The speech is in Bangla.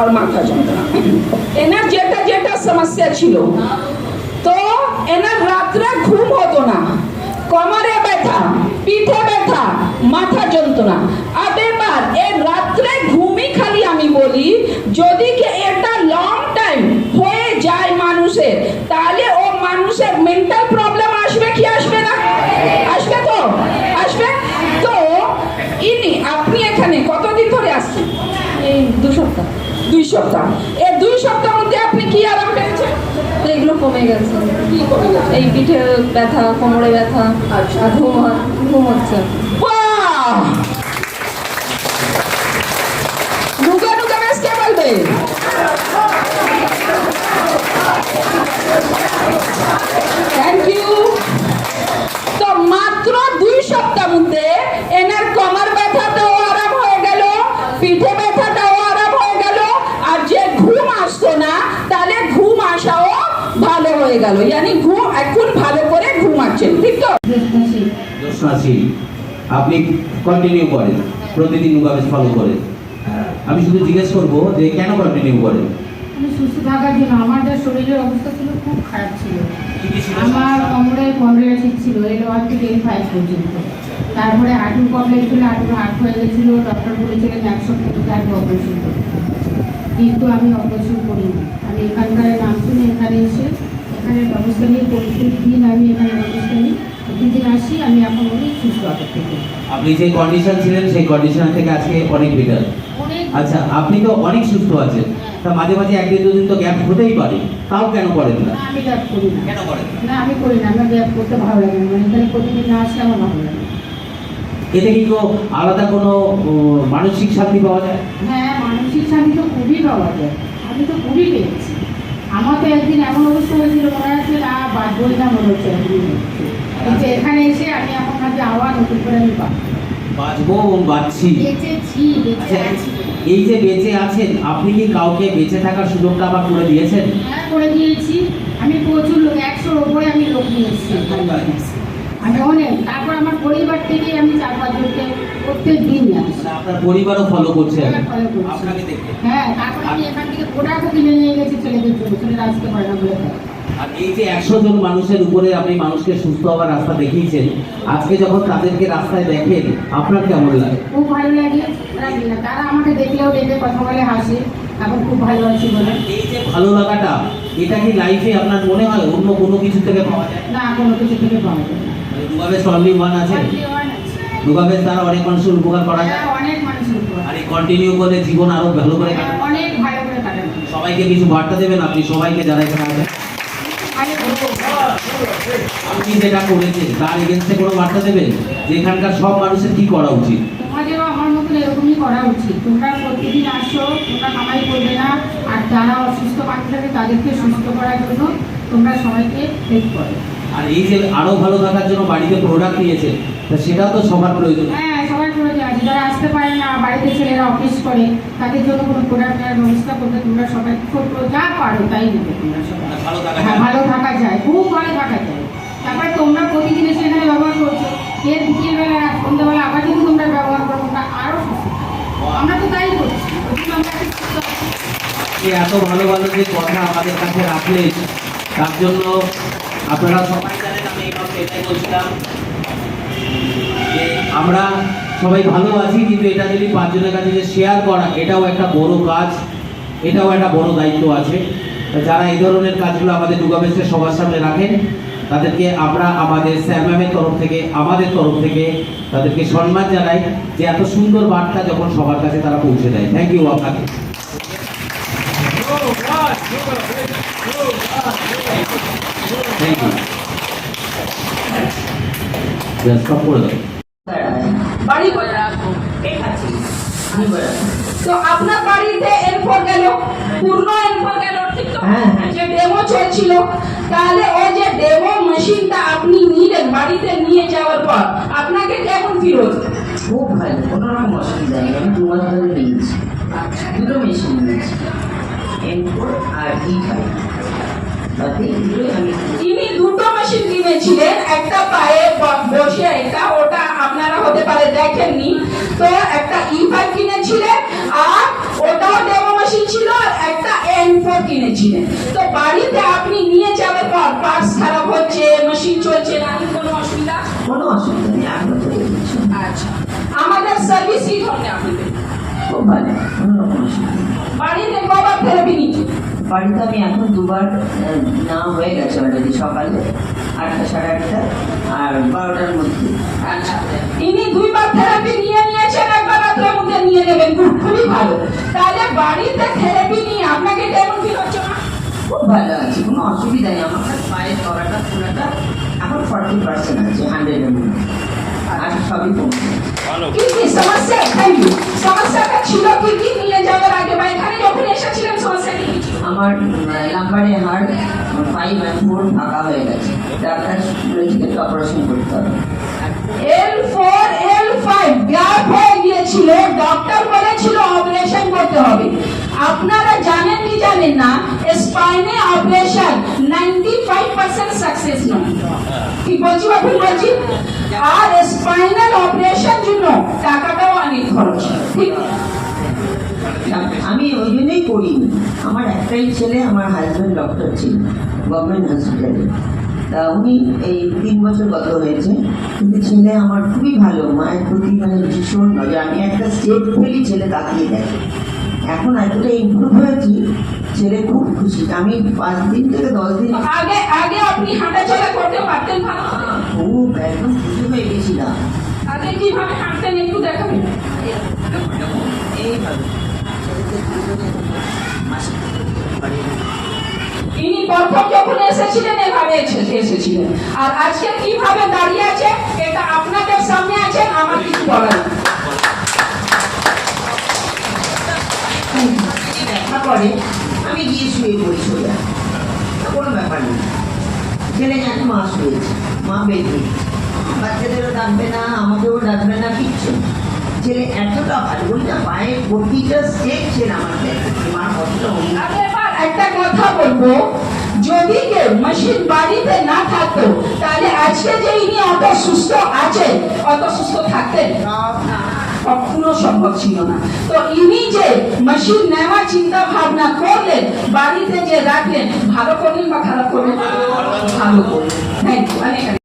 আর মাথা যন্ত্রণা এনার যেটা যেটা সমস্যা ছিল তো এনার রাত্রে ঘুম হতো না কমরে ব্যথা পিঠে ব্যথা মাথা যন্ত্রণা আর এবার এর রাত্রে ঘুমই খালি আমি বলি যদি এটা এই দু সপ্তাহ। দুই সপ্তাহ। এই দুই সপ্তাহ মধ্যে আপনি কি আরাম পেয়েছেন? তো এগুলো কমে গেছে? এই পিঠে ব্যথা কোমরে ব্যথা আচ্ছা। আর ঘুম ঘুম হচ্ছে। বাহ! হয়ে গেল। ইয়ানি ঘুম এখন ভালো করে ঘুমাচ্ছেন। ঠিক তো? জোসনাশীল আপনি কন্টিনিউ করেন প্রতিদিন মুগাবেশ ফলো করেন। আমি শুধু জিজ্ঞেস করব যে কেন কন্টিনিউ করেন? আমি সুস্থ থাকার জন্য আমার যা শরীরের অবস্থা ছিল খুব খারাপ ছিল। আমার? কোমরে ঠিক ছিল এল ওয়ান থেকে ফাইভ পর্যন্ত। তারপরে হাঁটুর প্রবলেম ছিল হাঁটুর হাট হয়ে গেছিল ডক্টর বলেছিলেন এক সপ্তাহ আগে অপারেশন করতে কিন্তু আমি অপারেশন করিনি। আমি এখানকার নাম শুনে এখানে এসে এখানে ব্যবস্থা নিয়ে প্রত্যেক দিন আমি এখানে ব্যবস্থা নিই প্রতিদিন আসি আমি এখন অনেক সুস্থ আগের থেকে। আপনি যে কন্ডিশন ছিলেন সেই কন্ডিশন থেকে আজকে অনেক বেটার আচ্ছা আপনি তো অনেক সুস্থ আছেন। তা মাঝে মাঝে একদিন দুদিন তো গ্যাপ হতেই পারে। তাও কেন করেন না? আমি গ্যাপ করি না। কেন করেন না? আমি করি না। আমার গ্যাপ করতে ভালো লাগে না। মানে এখানে প্রতিদিন না আসলে আমার ভালো লাগে। এতে কি আলাদা কোনো মানসিক শান্তি পাওয়া যায়? হ্যাঁ মানসিক শান্তি তো খুবই পাওয়া যায়। আমি তো খুবই পেয়েছি। আমার তো একদিন এমন অবস্থা হয়েছিল মনে আছে না বাঁচবই না মনে হচ্ছে কিন্তু এখানে এসে আমি এখন ভাবছি আবার নতুন করে আমি বাঁচবো বাঁচছি। বেঁচেছি বেঁচে আচ্ছা আছি। এই যে বেঁচে আছেন আপনি কি কাউকে বেঁচে থাকার সুযোগটা আবার করে দিয়েছেন? হ্যাঁ করে দিয়েছি। আমি প্রচুর লোক একশোর ওপরে আমি লোক নিয়ে এসেছি। এখানে। আমি অনেক তারপর আমার পরিবার থেকে আমি চার পাঁচজনকে প্রত্যেক দিন মানে আপনার পরিবারও ফলো করছে হ্যাঁ, আপনাকে দেখে? হ্যাঁ তারপর আমি এখান থেকে কিনে নিয়ে গেছি ছেলেদের জন্য ছেলেরা আসতে পারে না বলে আর এই যে একশো জন মানুষের উপরে আপনি মানুষকে সুস্থ হওয়ার রাস্তা দেখিয়েছেন আজকে যখন তাদেরকে রাস্তায় দেখেন আপনার কেমন লাগে? খুব ভালো লাগে তারা আমাকে দেখলেও ডেকে কথা বলে হাসে এখন খুব ভালো আছি বলে। এই যে ভালো লাগাটা এটা কি লাইফে আপনার মনে হয় অন্য কোনো কিছু থেকে পাওয়া যায়? না কোনো কিছু থেকে পাওয়া যায় দুগাবেশ অনলি ওয়ান আছে? দুগাবেশ দ্বারা অনেক মানুষের উপকার করা যায়? আর এই কন্টিনিউ করলে জীবন আরও ভালো করে কাটাবে অনেক ভালো করে কাটানো সবাইকে কিছু বার্তা দেবেন আপনি? সবাইকে যারা এখানে আছেন। আপনি যেটা করেছেন তার এগেনস্টে কোনো বার্তা দেবেন? যে এখানকার সব মানুষের কি করা উচিত? তোমাদেরও আমার মতন এরকমই করা উচিত। তোমরা প্রতিদিন আসো তোমরা কামাই করবে না। আর যারা অসুস্থ মানুষ থাকে তাদেরকে সুস্থ করার জন্য তোমরা সবাইকে হেল্প করো। আর এই যে আরও ভালো থাকার জন্য বাড়িতে প্রোডাক্ট নিয়েছেন তা সেটাও তো সবার প্রয়োজন। হ্যাঁ সবার প্রয়োজন আছে। যারা আসতে পারে না বাড়িতে ছেলেরা অফিস করে তাদের জন্য কোনো প্রোডাক্ট নেওয়ার ব্যবস্থা করতে তোমরা সবাই যা পারো তাই নেবে তোমরা সবাই। ভালো থাকা হ্যাঁ যায়। ভালো থাকা যায় খুব ভালো থাকা যায়। তারপরে তোমরা প্রতিদিন এসে এখানে ব্যবহার করছ। এর বিকেলবেলা সন্ধ্যাবেলা আবার যদি তোমরা ব্যবহার করো তোমরা আরও। আমরা তো তাই করছি। এত ভালো ভালো যে কথা আমাদের কাছে রাখলেন তার জন্য আপনারা সবাই জানেন আমি এই মাত্র এটাই বলছিলাম যে আমরা সবাই ভালো আছি, কিন্তু এটা যদি পাঁচজনের কাছে যে শেয়ার করা, এটাও একটা বড় কাজ, এটাও একটা বড় দায়িত্ব আছে। যারা এই ধরনের কাজগুলো আমাদের ডুগাবেস্টের সবার সামনে রাখেন, তাদেরকে আমরা আমাদের স্যার ম্যামের তরফ থেকে, আমাদের তরফ থেকে তাদেরকে সম্মান জানাই যে এত সুন্দর বার্তা যখন সবার কাছে তারা পৌঁছে দেয়। থ্যাংক ইউ আপনাকে। থ্যাংক ইউ জাস্ট করে দাও বাড়ি কোথায়? তো আপনার বাড়িতে এরপর গেল পূর্ণ এরপর গেল ঠিক তো? যে ডেমো চলছিল তাহলে ওই যে ডেমো মেশিনটা আপনি নিলেন বাড়িতে নিয়ে যাওয়ার পর আপনাকে কেমন ফিল হচ্ছে খুব ভালো। কোনো রকম অসুবিধা নেই। আমি দু মাস ধরে নিয়েছি। দুটো মেশিন নিয়েছি। এম ফোর আর ই ফাইভ তিনি দুটো মেশিন কিনেছিলেন একটা পায়ে বসে এটা ওটা আপনারা হতে পারে দেখেননি। তো একটা e ই কিনেছিলেন আর ওটাও ডেমো মেশিন ছিল একটা এন ফোর কিনেছিলেন। তো বাড়িতে আপনি নিয়ে যাবে পার্টস খারাপ হচ্ছে মেশিন চলছে না কোনো অসুবিধা? কোনো অসুবিধা নেই আচ্ছা। আমাদের সার্ভিস কি ধরনের আপনি খুব ভালো বাড়িতে কবার ফেরবি নিচ্ছে। বাড়িতে আমি এখন দুবার না হয়ে গেছে অলরেডি সকালে আটটা সাড়ে আটটা আর বারোটার মধ্যে। আচ্ছা। ইনি দুইবার থেরাপি নিয়ে নিয়েছেন একবার রাত্রের মধ্যে নিয়ে নেবেন। খুব খুবই ভালো। তাহলে বাড়িতে থেরাপি নিয়ে আপনাকে কেমন ফিল হচ্ছে খুব ভালো আছে কোনো অসুবিধা নেই। আমার পায়ের করাটা পুরাটা এখন ফর্টি পার্সেন্ট আছে হান্ড্রেডের মধ্যে। কি কি সমস্যা থ্যাংক সমস্যাটা ছিল কি? কি নিয়ে যাওয়ার আগে বা এখানে যখন এসেছিলেন সমস্যা কি কি আমার লাম্বারে হাড় ফাইভ অ্যান্ড ফোর ফাঁকা হয়ে গেছে। ডাক্তার বলেছিলেন অপারেশন করতে হবে। L four L five gap হয়ে গিয়েছিল। ডক্টর বলেছিল অপারেশন করতে হবে। আপনারা জানেন কি জানেন না? স্পাইনে অপারেশন 95% সাকসেস নয়। কি বলছি বা বলছি? আর স্পাইনাল অপারেশন জন্য টাকাটাও অনেক খরচ। ঠিক? আমি ওই জন্যই করিনি আমার একটাই ছেলে আমার হাজব্যান্ড ডক্টর ছিল গভর্নমেন্ট হসপিটালে তা উনি এই তিন বছর গত হয়েছে? কিন্তু ছেলে আমার খুবই ভালো মায়ের প্রতি মানে ভীষণ নজর। আমি একটা স্টেপ ফেলি ছেলে তাকিয়ে দেখে। এখন এতটা ইমপ্রুভ হয়েছি ছেলে খুব খুশি। আমি পাঁচ দিন থেকে দশ দিন আগে আগে আপনি হাঁটাচলা করতে পারতেন করে? খুব একদম খুশি হয়ে গেছিলাম আগে কীভাবে হাঁটতেন একটু দেখাবেন এসেছিলেন। আর আজকে কীভাবে দাঁড়িয়ে আছে, এটা আপনাদের সামনে আছে, আমার কিছু বলার। করে। আমি গিয়ে শুয়ে পড়ি কোনো ব্যাপার নেই। ছেলে জানে মা শুয়েছে? মা বেঁধে বাচ্চাদেরও ডাকবে না আমাকেও ডাকবে না কিচ্ছু ছেলে এতটা ভালো বলটা পায়ে প্রতিটা স্টেপ ছেলে আমার দেখে মা এবার একটা কথা বলব যদি কেউ মেশিন বাড়িতে না থাকতো তাহলে আজকে যে ইনি অত সুস্থ আছেন অত সুস্থ থাকতেন? কখনো সম্ভব ছিল না। তো ইনি যে মেশিন নেওয়ার চিন্তা ভাবনা করলেন, বাড়িতে যে রাখলেন, ভালো করলেন বা খারাপ করলেন? ভালো করলেন।